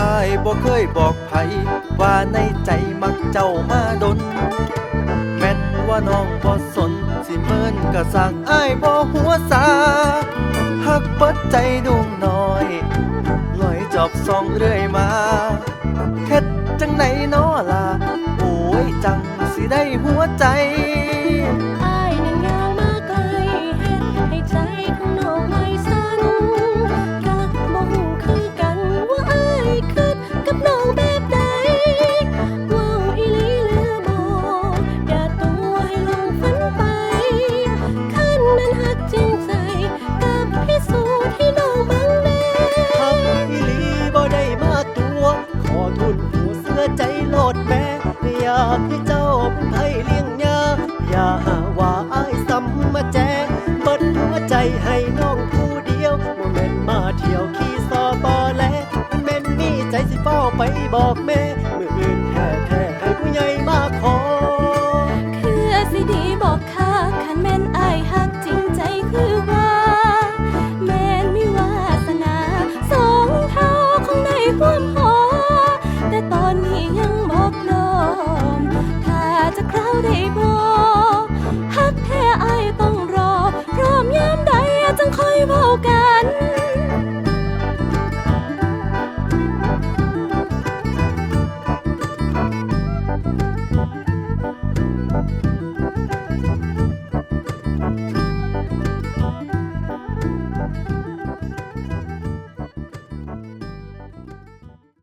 อายบ่เคยบอกไผว่าในใจมักเจ้ามาดน แม่นว่าน้องบ่สน สิเมินก็สั่งอายบ่หัวสาหักเปิดใจดวงน้อยลอยจอบซองเรื่อยมาเฮ็ดจังไหนน้อล่ะโอ้ยจังสิได้หัวใจ บอกแม่เมื่ออื่นแท้แท้ให้ผู้ใหญ่มาขอ คือสิดีบอกค่ะคันแม่นอายหักจริงใจคือว่า แม่นมีวาสนาสองเท้าของในความหอ แต่ตอนนี้ยังบอกพร้อมถ้าจะคราวได้บอกหักแท้อายต้องรอ พร้อมยามใดจังค่อยบอกกัน